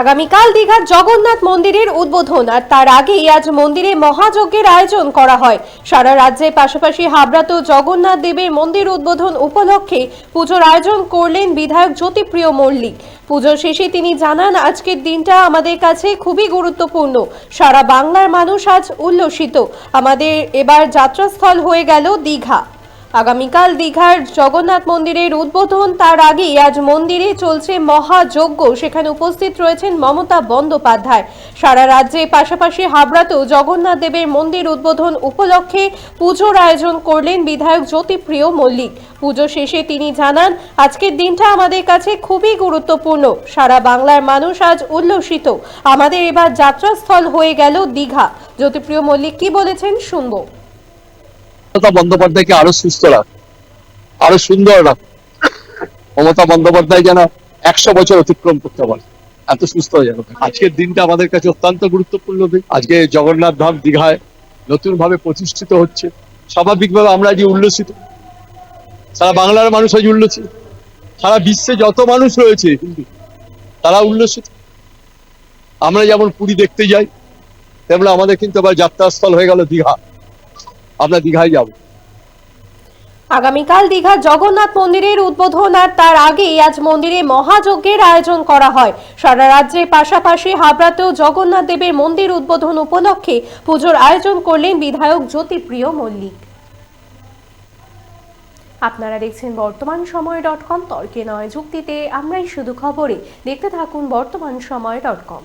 আগামীকাল দীঘার জগন্নাথ মন্দিরের উদ্বোধন, আর তার আগেই আজ মন্দিরে মহাযজ্ঞের আয়োজন করা হয়। সারা রাজ্যের পাশাপাশি হাবড়াতেও জগন্নাথ দেবের মন্দির উদ্বোধন উপলক্ষে পুজোর আয়োজন করলেন বিধায়ক জ্যোতিপ্রিয় মল্লিক। পুজো শেষে তিনি জানান, আজকের দিনটা আমাদের কাছে খুবই গুরুত্বপূর্ণ। সারা বাংলার মানুষ আজ উল্লসিত। আমাদের এবার যাত্রাস্থল হয়ে গেল দীঘা। আগামীকাল দীঘার জগন্নাথ মন্দিরের উদ্বোধন, তার আগেই আজ মন্দিরে চলছে মহাযজ্ঞ। সেখানে উপস্থিত রয়েছেন মমতা বন্দ্যোপাধ্যায়। সারা রাজ্যে পাশাপাশি হাবড়াতেও জগন্নাথ দেবের মন্দির উদ্বোধন উপলক্ষে পুজোর আয়োজন করলেন বিধায়ক জ্যোতিপ্রিয় মল্লিক। পুজো শেষে তিনি জানান, আজকের দিনটা আমাদের কাছে খুবই গুরুত্বপূর্ণ। সারা বাংলার মানুষ আজ উল্লসিত। আমাদের এবার যাত্রাস্থল হয়ে গেল দীঘা। জ্যোতিপ্রিয় মল্লিক কি বলেছেন শুনব। মমতা বন্দ্যোপাধ্যায়কে আরও সুস্থ রাখ, আরও সুন্দর রাখ। মমতা বন্দ্যোপাধ্যায় যেন একশো বছর অতিক্রম করতে পারে, এত সুস্থ হয়ে যাবে। আজকের দিনটা আমাদের কাছে অত্যন্ত গুরুত্বপূর্ণ দিন। আজকে জগন্নাথ ধাম দীঘায় নতুন ভাবে প্রতিষ্ঠিত হচ্ছে। স্বাভাবিকভাবে আমরা আজ উল্লসিত। সারা বাংলার মানুষ আজ উল্লসিত। সারা বিশ্বে যত মানুষ রয়েছে, হিন্দু, তারা উল্লসিত। আমরা যেমন পুরী দেখতে যাই, তেমন আমাদের কিন্তু আবার যাত্রাস্থল হয়ে গেল দীঘা। আমরা দীঘায় যাব। আগামীকাল দীঘার জগন্নাথ মন্দিরের উদ্বোধন আর তার আগেই আজ মন্দিরে মহাযজ্ঞের আয়োজন করা হয়। সারা রাজ্যের পাশাপাশি হাবড়াতেও জগন্নাথ দেবের মন্দির উদ্বোধন উপলক্ষে পুজোর আয়োজন করলেন বিধায়ক জ্যোতিপ্রিয় মল্লিক। আপনারা দেখছেন বর্তমান সময় ডট কম, তর্কে নয় যুক্তিতে আমরাই শুধু খবরে। দেখতে থাকুন বর্তমান সময় ডট কম।